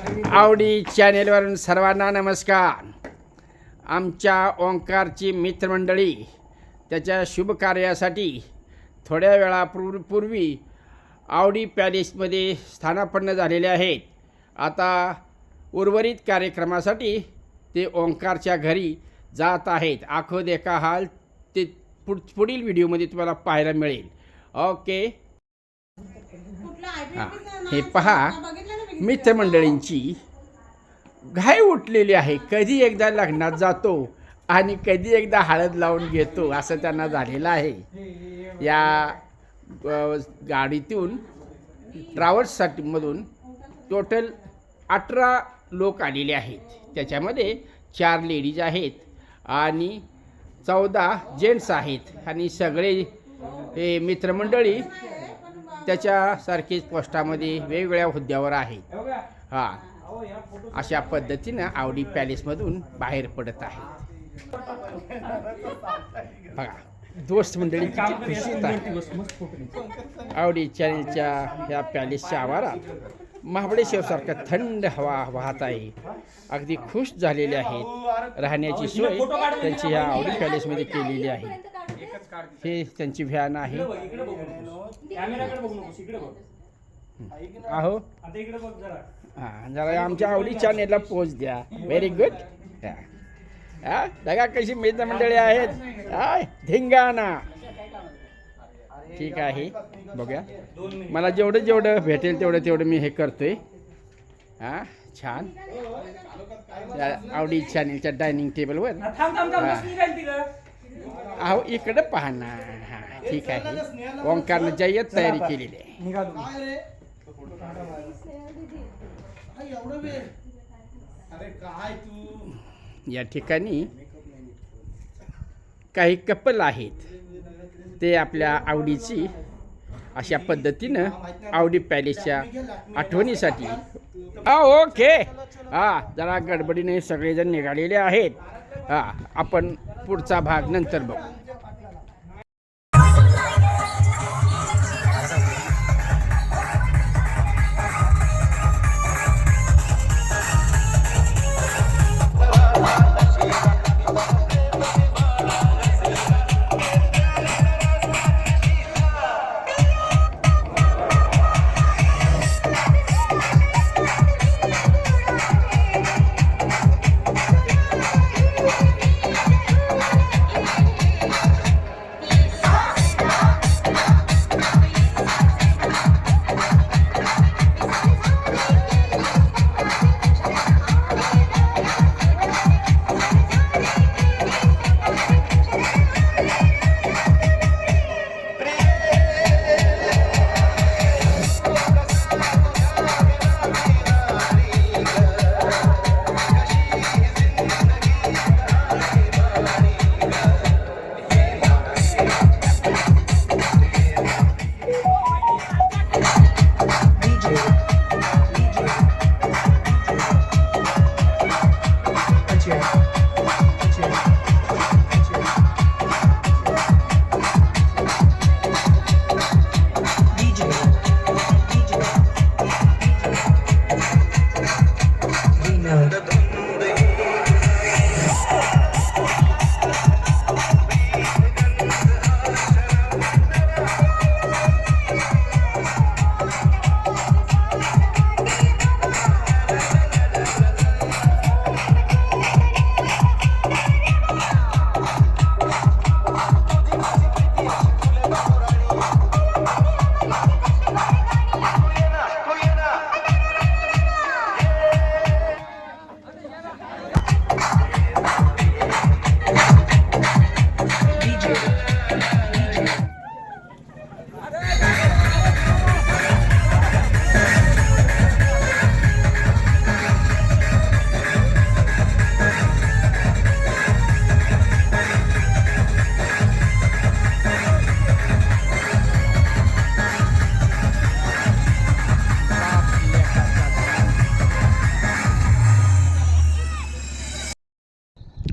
आवडी चॅनेलवरून सर्वांना नमस्कार. आमच्या ओंकारची मित्रमंडळी त्याच्या शुभ कार्यासाठी थोड्या वेळापूर्वी पूर्वी आवडी पॅलेसमध्ये स्थानापन्न झालेले आहेत. आता उर्वरित कार्यक्रमासाठी ते ओंकारच्या घरी जात आहेत. आखो देखा हाल ते पुढ पुढील व्हिडिओमध्ये तुम्हाला पाहायला मिळेल. ओके. हां हे पहा. मित्रमंडळींची घाई उठलेली आहे. कधी एकदा लग्नात जातो आणि कधी एकदा हळद लावून घेतो असं त्यांना झालेलं आहे. या गाडीतून ट्रॅव्हल्ससाठी मधून टोटल अठरा लोक आलेले आहेत. त्याच्यामध्ये चार लेडीज आहेत आणि चौदा जेंट्स आहेत. आणि सगळे हे मित्रमंडळी त्याच्यासारखीच पोस्टामध्ये वेगवेगळ्या हुद्द्यावर आहे. हां. अशा पद्धतीनं आवडी पॅलेसमधून बाहेर पडत आहेत बघा दोस्त मंडळी खुशीत आहे आवडी चॅनेलच्या ह्या पॅलेसच्या आवारात महाबळेश्वरसारखं थंड हवा वाहत आहे. अगदी खुश झालेले आहेत. राहण्याची सोय त्यांची ह्या आवडी पॅलेसमध्ये केलेली आहे. हे त्यांची व्हॅन आहे. कॅमेराकडे बघू नकोस इकडे बघ. आहो. आता इकडे बघ जरा. हां जरा आमच्या आवडी चॅनेलला पोच द्या. व्हेरी गुड हा. बघा कशी मित्रमंडळी आहेत. हाय धिंगाणा. ठीक आहे. बघूया. मला जेवढं जेवढं भेटेल तेवढं तेवढं मी हे करतोय. हां छान. त्या आवडी चॅनेलच्या डायनिंग टेबलवर हा. अहो इकडं पहा ना हां ठीक आहे. ओंकारनं जय्यत तयारी केलेली आहे. निघालो. अरे काय तू? या ठिकाणी काही कपल आहेत. ते आपल्या आवडीची अशा पद्धतीनं आवडी पॅलेसच्या आठवणीसाठी. हा ओके हा जरा गडबडीने सगळेजण निघालेले आहेत. हा आपण पुढचा भाग नंतर बघू.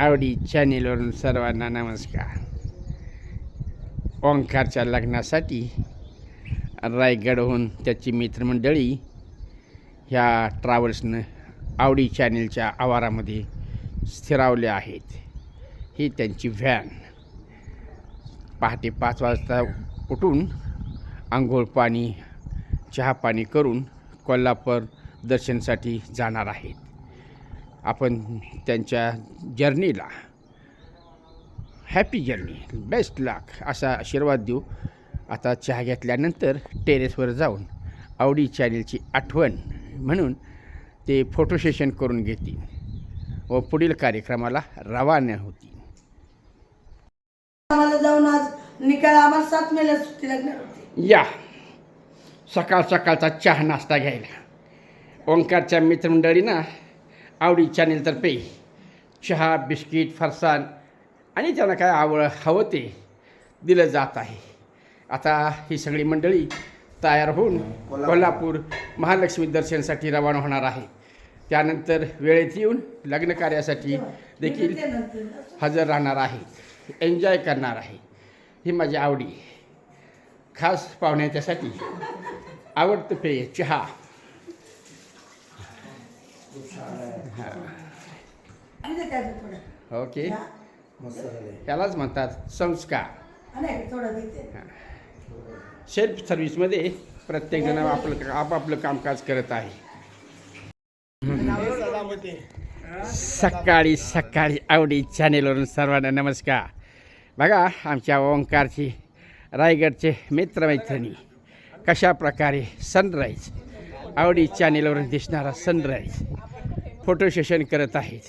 आवडी चॅनेलवरून सर्वांना नमस्कार. ओंकारच्या लग्नासाठी रायगडहून त्याची मित्रमंडळी ह्या ट्रॅव्हल्सनं आवडी चॅनेलच्या आवारामध्ये स्थिरावले आहेत. ही त्यांची व्हॅन पहाटे पाच वाजता उठून आंघोळ पाणी चहा पाणी करून कोल्हापूर दर्शनसाठी जाणार आहेत. आपण त्यांच्या जर्नीला. हॅपी जर्नी बेस्ट लाक असा आशीर्वाद देऊ. आता चहा घेतल्यानंतर टेरेसवर जाऊन आवडी चॅनेलची आठवण म्हणून ते फोटो सेशन करून घेतील व पुढील कार्यक्रमाला रवाना होतील. आम्हाला जाऊन आज निकाल आम्हाला सात मेला सुट्टी लागणार होती. या. सकाळ सकाळचा चहा नाश्ता घ्यायला. ओंकारच्या मित्रमंडळीनं आवडी चॅनेलतर्फे चहा बिस्किट फरसाण आणि त्यांना काय आवड हवं ते दिलं जात आहे. आता ही सगळी मंडळी तयार होऊन कोल्हापूर महालक्ष्मी दर्शनसाठी रवाना होणार आहे. त्यानंतर वेळेत येऊन लग्न कार्यासाठी देखील हजर राहणार आहे. एन्जॉय करणार आहे. ही माझी आवडी. खास पाहुण्याच्यासाठी आवडतं पेय चहा आणि ते त्याचं थोडं ओके. हा. त्यालाच म्हणतात संस्कार. आणि थोडं देते. सेल्फ सर्व्हिसमध्ये प्रत्येकजण आपलं आपापलं कामकाज करत आहे. सकाळी सकाळी आवडी चॅनेलवरून सर्वांना नमस्कार. बघा आमच्या ओंकारची रायगडचे मित्रमैत्रिणी कशा प्रकारे सनराईज आवडी चॅनेलवरून दिसणारा सनराईज फोटो सेशन करत आहेत.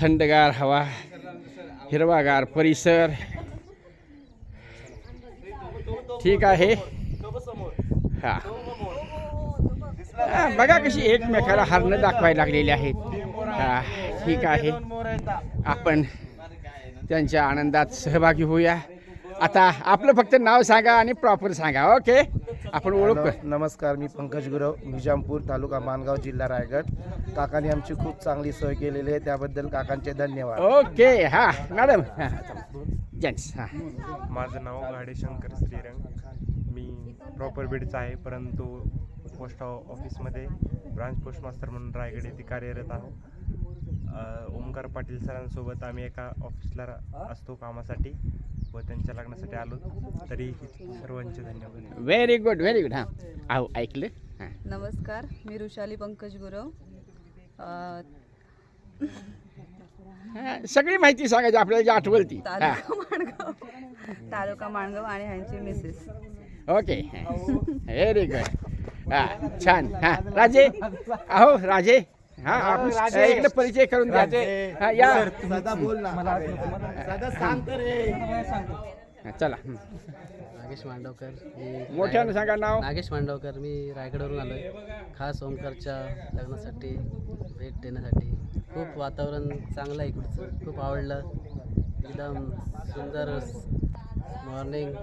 थंडगार हवा हिरवागार परिसर. ठीक आहे. हा. बघा कशी एकमेकाला हरणं दाखवायला लागलेली आहेत. हा, ठीक आहे. आपण त्यांच्या आनंदात सहभागी होऊया. आता आपलं फक्त नाव सांगा आणि प्रॉपर सांगा ओके आपण ओळख नम- नमस्कार मी पंकज गुरव निजामपूर तालुका मानगाव जिल्हा रायगड. काकांनी आमची खूप चांगली सोय केलेली आहे त्याबद्दल काकांचे धन्यवाद. ओके हा मॅडम. हा. जेंट्स हा. माझं नाव गाडेशंकर श्रीरंग. मी प्रॉपर बीडचा आहे परंतु पोस्ट ऑफिसमध्ये ब्रांच पोस्ट मास्टर म्हणून रायगड येथे कार्यरत आहोत अ, ओमकार पाटील सरांसोबत आम्ही एका ऑफिसला रा- असतो कामासाठी. व त्यांच्या लग्नासाठी आलो. तरी सर्वांचे धन्यवाद. व्हेरी गुड व्हेरी गुड हां. अहो ऐकलं? हां. नमस्कार मी रुशाली पंकज गुरव. अ, हा, सगळी माहिती सांगायची आपल्याला जी आठवल ती हा. तालुका माणगाव. तालुका माणगाव आणि ह्यांची मिसेस ओके व्हेरी गुड हा छान. हा राजे? अहो राजे? हा आपण इकडे परिचय करून द्या या. सदा बोल ना. सदा सांग चला. नागेश मांडवकर मी मोठ्यानं सांगा नाव. नागेश मांडवकर मी रायगडवरून आलो आहे खास ओमकारच्या लग्नासाठी भेट देण्यासाठी. खूप वातावरण चांगलं आहे इकडचं. खूप आवडलं. एकदम सुंदर मॉर्निंग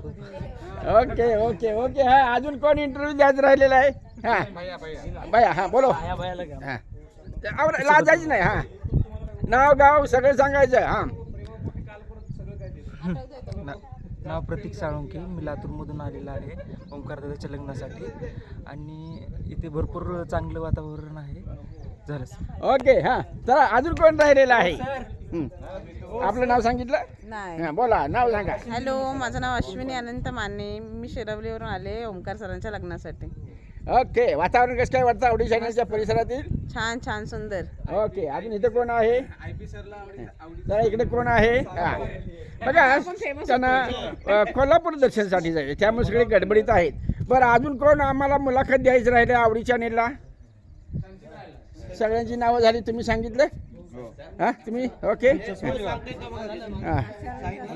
खूप ओके ओके ओके. हा अजून कोण इंटरव्ह्यू द्यायचं राहिलेला आहे? हा. बाया हा बोलो. हा. ते आवर- लाजायचं नाही हा. नाव गाव सगळं सांगायचं हा. नाव प्रतीक साळुंके मी लातूरमधून आलेला आहे ओंकार दादाच्या लग्नासाठी. आणि इथे भरपूर चांगलं वातावरण आहे. झालं. ओके हा. चला अजून कोण राहिलेलं आहे. आपलं नाव सांगितलं? नाही. हा बोला नाव सांगा. हॅलो माझं नाव अश्विनी अनंत माने. मी शिरवलीवरून आले ओमकार सरांच्या लग्नासाठी. ओके वातावरण कसं काय वाटतं आवडी चॅनलच्या परिसरातील? छान छान सुंदर. ओके अजून इथं कोण आहे? जरा इकडे कोण आहे? हा. बघा त्यांना अ, कोल्हापूर दर्शनसाठी जायचे त्यामुळे सगळे गडबडीत आहेत. बरं अजून कोण आम्हाला मुलाखत द्यायचं राहिलं आवडी चॅनेलला? सगळ्यांची नावं झाली तुम्ही सांगितलं? हा तुम्ही? ओके. हा.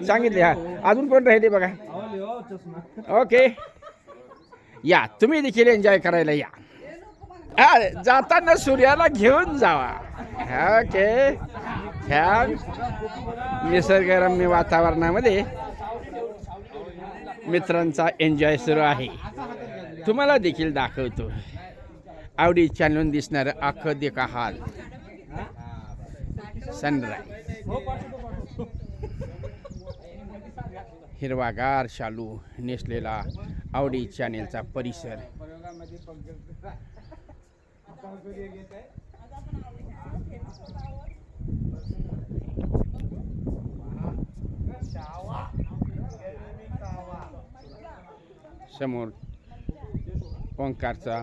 सांगितले हा. अजून कोण राहिले बघा? ओके. या तुम्ही देखील एन्जॉय करायला या. हा, जाताना सूर्याला घेऊन जावा. ओके. ह्या निसर्गरम्य वातावरणामध्ये मित्रांचा एन्जॉय सुरू आहे. तुम्हाला देखील दाखवतो. आवडी चॅनलून दिसणारं आखं देखा हाल? सनराईज हिरवागार शालू नेसलेला आवडी चॅनेलचा परिसर. समोर ओंकारचा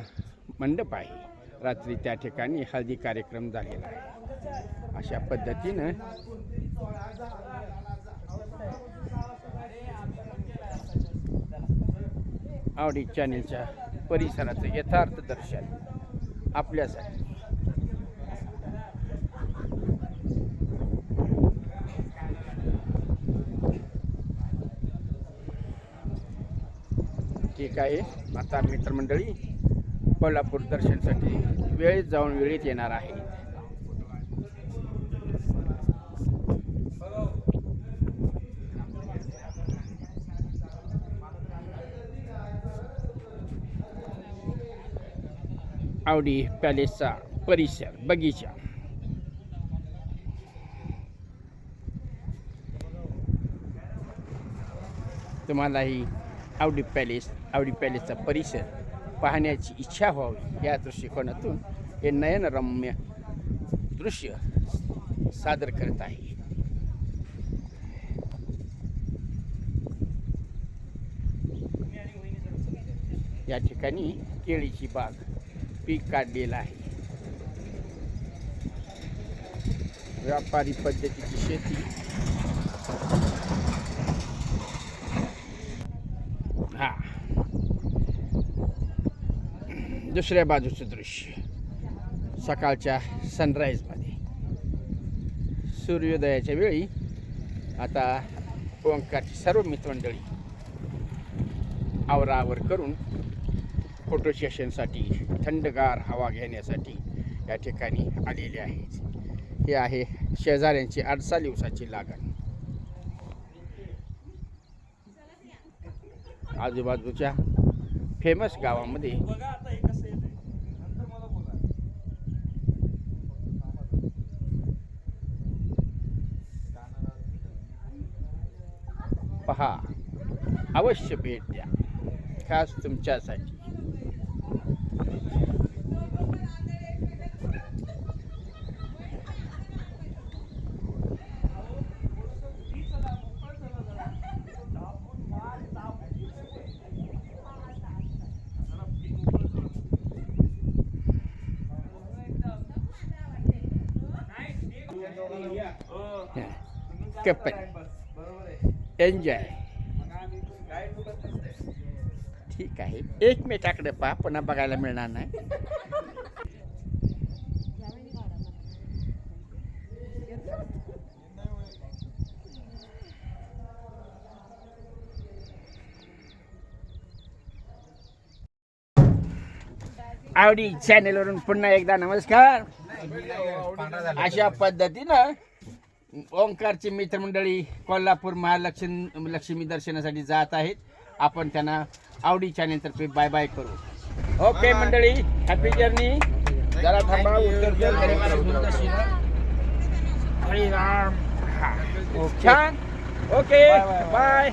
मंडप आहे. रात्री त्या ठिकाणी हळदी कार्यक्रम झालेला आहे. अशा पद्धतीनं आवडी चॅनेलच्या परिसराचं यथार्थ दर्शन आपल्यासाठी. ठीक आहे. आता मित्रमंडळी कोल्हापूर दर्शनसाठी वेळेत जाऊन वेळेत येणार आहे. आवडी पॅलेसचा परिसर बगीचा. तुम्हालाही आवडी पॅलेस आवडी पॅलेसचा परिसर पाहण्याची इच्छा व्हावी. या दृष्टिकोनातून हे नयनरम्य दृश्य सादर करत आहे. या ठिकाणी केळीची बाग पीक काढलेलं आहे. व्यापारी पद्धतीची शेती. हा. दुसऱ्या बाजूचं दृश्य. सकाळच्या सनराईजमध्ये सूर्योदयाच्या वेळी आता ओंकारची सर्व मित्रमंडळी आवरावर करून फोटो सेशनसाठी थंडगार हवा घेण्यासाठी या ठिकाणी आलेले आहेत. हे आहे शेजाऱ्यांची अडसा दिवसाची लागण. आजूबाजूच्या फेमस गावामध्ये पहा अवश्य भेट द्या. खास तुमच्यासाठी. कपल एन्जॉय ठीक आहे. एकमेकाकडे पहा पुन्हा बघायला मिळणार नाही. आवडी चॅनेलवरून पुन्हा एकदा नमस्कार. अशा पद्धतीनं ओंकारची मित्रमंडळी कोल्हापूर महालक्ष्मी लक्ष्मी दर्शनासाठी जात आहेत. आपण त्यांना आवडी चॅनेलतर्फे बाय बाय करू. ओके मंडळी हॅपी जर्नी जरा थांबा उत्तर. छान. Okay bye